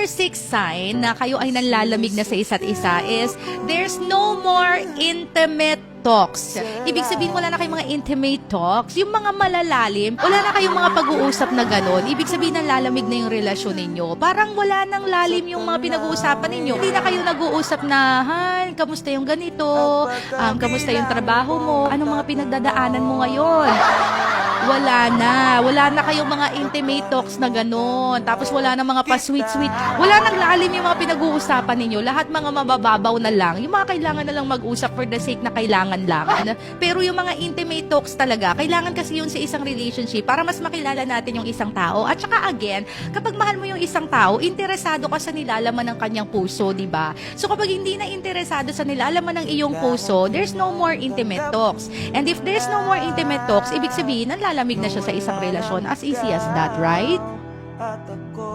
number six sign na kayo ay nanlalamig na sa isa't isa is there's no more intimate talks. Ibig sabihin, wala na kayong mga intimate talks. Yung mga malalalim, wala na kayong mga pag-uusap na gano'n. Ibig sabihin, nanlalamig na yung relasyon ninyo. Parang wala nang lalim yung mga pinag-uusapan ninyo. Hindi na kayo nag-uusap na, Han, kamusta yung ganito? Um, kamusta yung trabaho mo? Anong mga pinagdadaanan mo ngayon? Wala na. Wala na kayong mga intimate talks na gano'n. Tapos wala na mga pa-sweet-sweet. Wala nang lalim yung mga pinag-uusapan ninyo. Lahat mga mabababaw na lang. Yung mga kailangan na lang mag-usap for the sake na kailangan lang. Pero yung mga intimate talks talaga, kailangan kasi yun sa isang relationship para mas makilala natin yung isang tao. At saka again, kapag mahal mo yung isang tao, interesado ka sa nilalaman ng kanyang puso, di ba? So kapag hindi na interesado sa nilalaman ng iyong puso, there's no more intimate talks. And if there's no more intimate talks, ibig sabihin, lumalamig na siya sa isang relasyon. As easy as that, right? At ako